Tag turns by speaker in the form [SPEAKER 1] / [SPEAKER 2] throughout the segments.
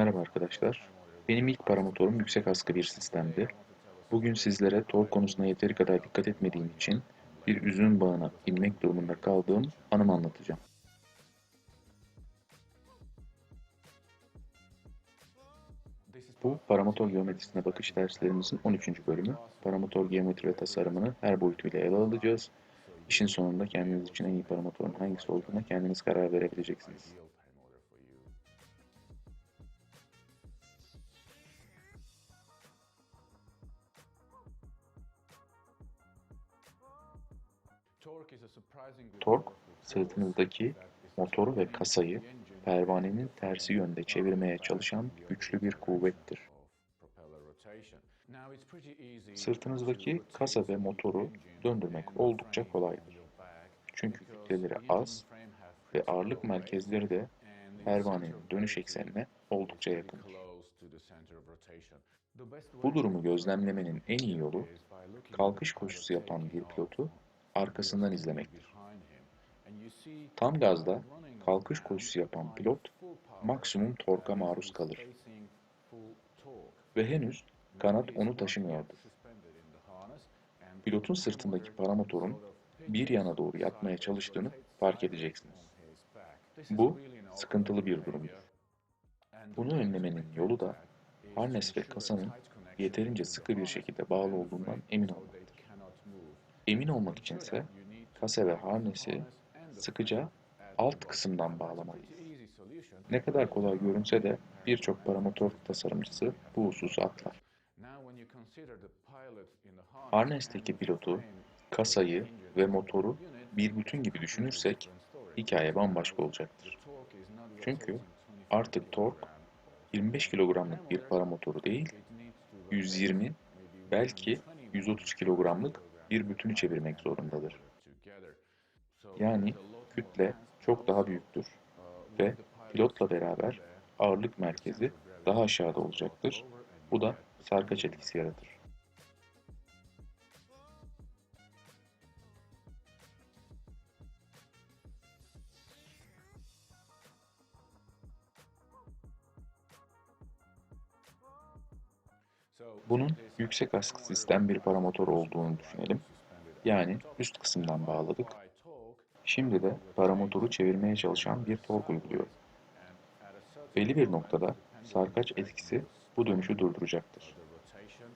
[SPEAKER 1] Merhaba arkadaşlar. Benim ilk paramotorum yüksek askı bir sistemdi. Bugün sizlere tork konusuna yeteri kadar dikkat etmediğim için bir üzüm bağına inmek durumunda kaldığım anımı anlatacağım. Bu paramotor geometrisine bakış derslerimizin 13. bölümü. Paramotor geometri ve tasarımını her boyutuyla ele alacağız. İşin sonunda kendiniz için en iyi paramotorun hangisi olduğuna kendiniz karar verebileceksiniz. Tork, sırtınızdaki motoru ve kasayı pervanenin tersi yönde çevirmeye çalışan güçlü bir kuvvettir. Sırtınızdaki kasa ve motoru döndürmek oldukça kolaydır. Çünkü kütleleri az ve ağırlık merkezleri de pervanenin dönüş eksenine oldukça yakındır. Bu durumu gözlemlemenin en iyi yolu kalkış koşusu yapan bir pilotu arkasından izlemektir. Tam gazda kalkış koşusu yapan pilot maksimum torka maruz kalır ve henüz kanat onu taşımıyordur. Pilotun sırtındaki paramotorun bir yana doğru yatmaya çalıştığını fark edeceksiniz. Bu sıkıntılı bir durumdur. Bunu önlemenin yolu da harnes ve kasanın yeterince sıkı bir şekilde bağlı olduğundan emin olmaktır. Emin olmak içinse kasa ve harnesi sıkıca alt kısımdan bağlamalıyız. Ne kadar kolay görünse de birçok paramotor tasarımcısı bu hususu atlar. Harnesteki pilotu, kasayı ve motoru bir bütün gibi düşünürsek hikaye bambaşka olacaktır. Çünkü artık tork 25 kilogramlık bir paramotoru değil, 120 belki 130 kilogramlık bir bütünü çevirmek zorundadır. Yani kütle çok daha büyüktür ve pilotla beraber ağırlık merkezi daha aşağıda olacaktır. Bu da sarkaç etkisi yaratır. Bunun yüksek askı sistem bir paramotor olduğunu düşünelim. Yani üst kısımdan bağladık. Şimdi de paramotoru çevirmeye çalışan bir tork uyguluyor. Belli bir noktada sarkaç etkisi bu dönüşü durduracaktır.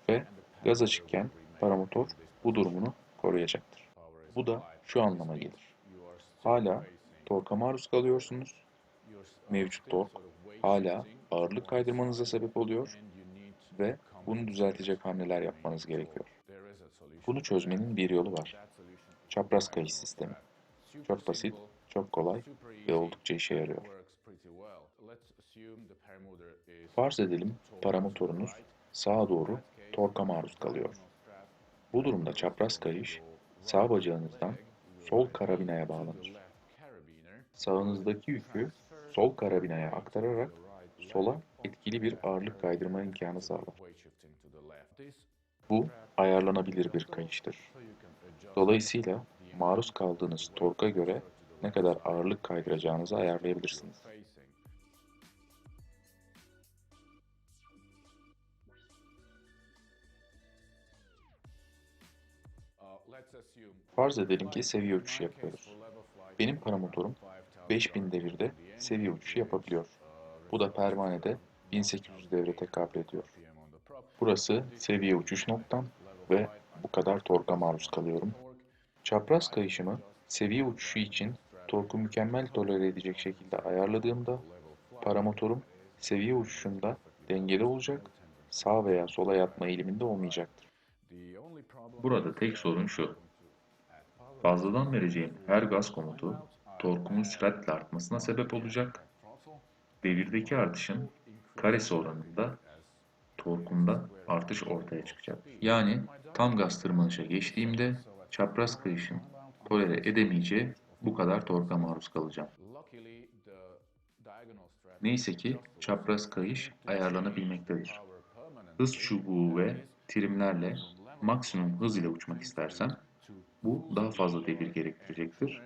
[SPEAKER 1] Ve gaz açıkken paramotor bu durumunu koruyacaktır. Bu da şu anlama gelir. Hala torka maruz kalıyorsunuz. Mevcut tork hala ağırlık kaydırmanıza sebep oluyor ve bunu düzeltecek hamleler yapmanız gerekiyor. Bunu çözmenin bir yolu var. Çapraz kayış sistemi. Çok basit, çok kolay ve oldukça işe yarıyor. Farz edelim paramotorunuz sağa doğru torka maruz kalıyor. Bu durumda çapraz kayış sağ bacağınızdan sol karabinaya bağlanır. Sağınızdaki yükü sol karabinaya aktararak sola etkili bir ağırlık kaydırma imkanı sağlar. Bu ayarlanabilir bir kayıştır. Dolayısıyla maruz kaldığınız torka göre ne kadar ağırlık kaydıracağınızı ayarlayabilirsiniz. Farz edelim ki seviye uçuşu yapıyoruz. Benim paramotorum 5000 devirde seviye uçuşu yapabiliyor. Bu da pervanede 1800 devre tekabül ediyor. Burası seviye uçuş noktam ve bu kadar torka maruz kalıyorum. Çapraz kayışımı seviye uçuşu için torku mükemmel tolere edecek şekilde ayarladığımda paramotorum seviye uçuşunda dengeli olacak, sağ veya sola yatma eğiliminde olmayacaktır. Burada tek sorun şu. Fazladan vereceğim her gaz komutu torkumun süratle artmasına sebep olacak. Devirdeki artışın karesi oranında torkunda artış ortaya çıkacak. Yani tam gaz tırmanışa geçtiğimde çapraz kayışın tolere edemeyeceği bu kadar torka maruz kalacağım. Neyse ki çapraz kayış ayarlanabilmektedir. Hız çubuğu ve trimlerle maksimum hız ile uçmak istersem bu daha fazla devir gerektirecektir.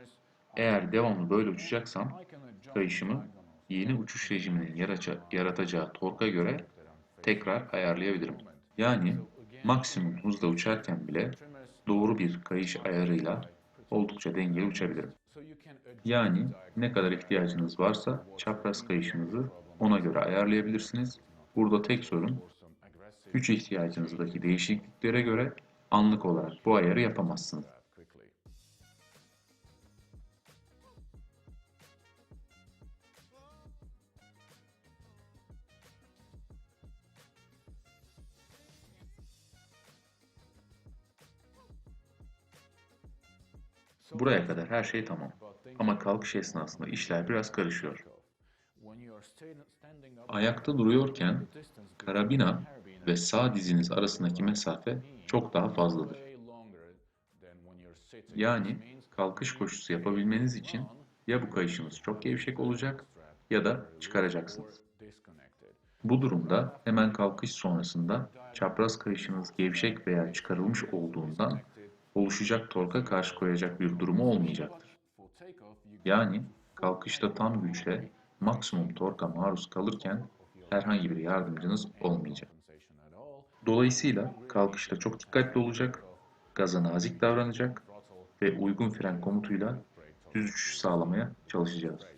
[SPEAKER 1] Eğer devamlı böyle uçacaksam kayışımı yeni uçuş rejiminin yaratacağı torka göre tekrar ayarlayabilirim. Yani maksimum hızla uçarken bile doğru bir kayış ayarıyla oldukça dengeli uçabilirim. Yani ne kadar ihtiyacınız varsa çapraz kayışınızı ona göre ayarlayabilirsiniz. Burada tek sorun güç ihtiyacınızdaki değişikliklere göre anlık olarak bu ayarı yapamazsınız. Buraya kadar her şey tamam. Ama kalkış esnasında işler biraz karışıyor. Ayakta duruyorken karabina ve sağ diziniz arasındaki mesafe çok daha fazladır. Yani kalkış koşusu yapabilmeniz için ya bu kayışınız çok gevşek olacak ya da çıkaracaksınız. Bu durumda hemen kalkış sonrasında çapraz kayışınız gevşek veya çıkarılmış olduğundan oluşacak torka karşı koyacak bir durumu olmayacaktır. Yani kalkışta tam güçle maksimum torka maruz kalırken herhangi bir yardımcınız olmayacak. Dolayısıyla kalkışta çok dikkatli olacak, gaza nazik davranacak ve uygun fren komutuyla düz uçuş sağlamaya çalışacağız.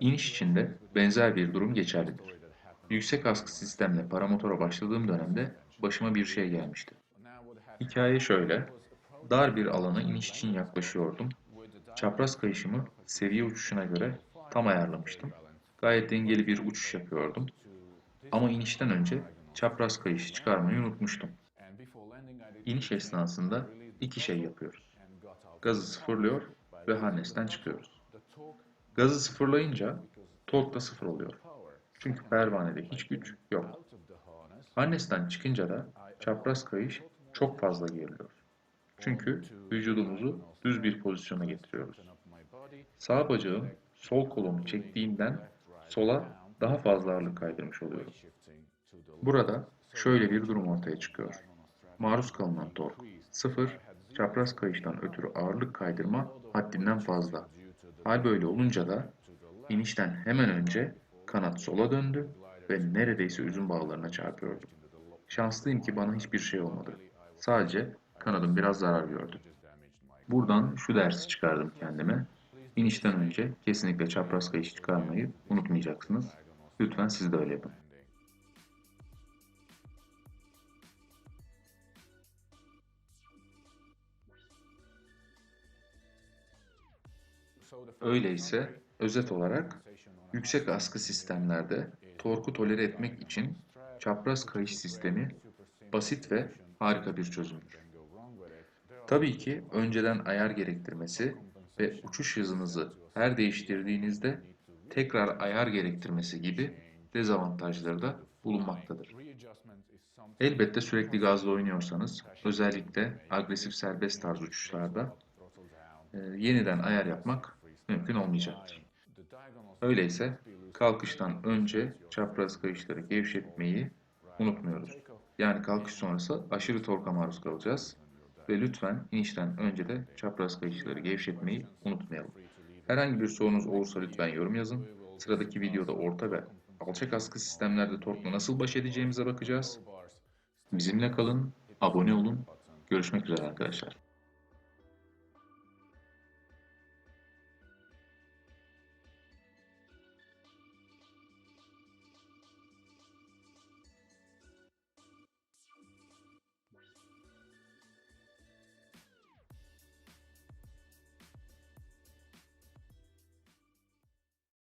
[SPEAKER 1] İniş için de benzer bir durum geçerlidir. Yüksek askı sistemle paramotora başladığım dönemde başıma bir şey gelmişti. Hikaye şöyle, dar bir alana iniş için yaklaşıyordum. Çapraz kayışımı seviye uçuşuna göre tam ayarlamıştım. Gayet dengeli bir uçuş yapıyordum. Ama inişten önce çapraz kayışı çıkarmayı unutmuştum. İniş esnasında iki şey yapıyoruz. Gazı sıfırlıyor ve harnesten çıkıyoruz. Gazı sıfırlayınca tork da sıfır oluyor. Çünkü pervanede hiç güç yok. Harnesten çıkınca da çapraz kayış çok fazla geriliyor. Çünkü vücudumuzu düz bir pozisyona getiriyoruz. Sağ bacağım sol kolumu çektiğimden sola daha fazla ağırlık kaydırmış oluyorum. Burada şöyle bir durum ortaya çıkıyor. Maruz kalınan tork sıfır, çapraz kayıştan ötürü ağırlık kaydırma haddinden fazla. Hal böyle olunca da inişten hemen önce kanat sola döndü ve neredeyse üzüm bağlarına çarpıyordum. Şanslıyım ki bana hiçbir şey olmadı. Sadece kanadım biraz zarar gördü. Buradan şu dersi çıkardım kendime. İnişten önce kesinlikle çapraz kayış çıkarmayı unutmayacaksınız. Lütfen siz de öyle yapın. Öyleyse özet olarak yüksek askı sistemlerde torku tolere etmek için çapraz kayış sistemi basit ve harika bir çözümdür. Tabii ki önceden ayar gerektirmesi ve uçuş hızınızı her değiştirdiğinizde tekrar ayar gerektirmesi gibi dezavantajları da bulunmaktadır. Elbette sürekli gazla oynuyorsanız, özellikle agresif serbest tarz uçuşlarda e, yeniden ayar yapmak mümkün olmayacaktır. Öyleyse kalkıştan önce çapraz kayışları gevşetmeyi unutmuyoruz. Yani kalkış sonrası aşırı torka maruz kalacağız. Ve lütfen inişten önce de çapraz kayışları gevşetmeyi unutmayalım. Herhangi bir sorunuz olursa lütfen yorum yazın. Sıradaki videoda orta ve alçak askı sistemlerde torkla nasıl baş edeceğimize bakacağız. Bizimle kalın, abone olun. Görüşmek üzere arkadaşlar.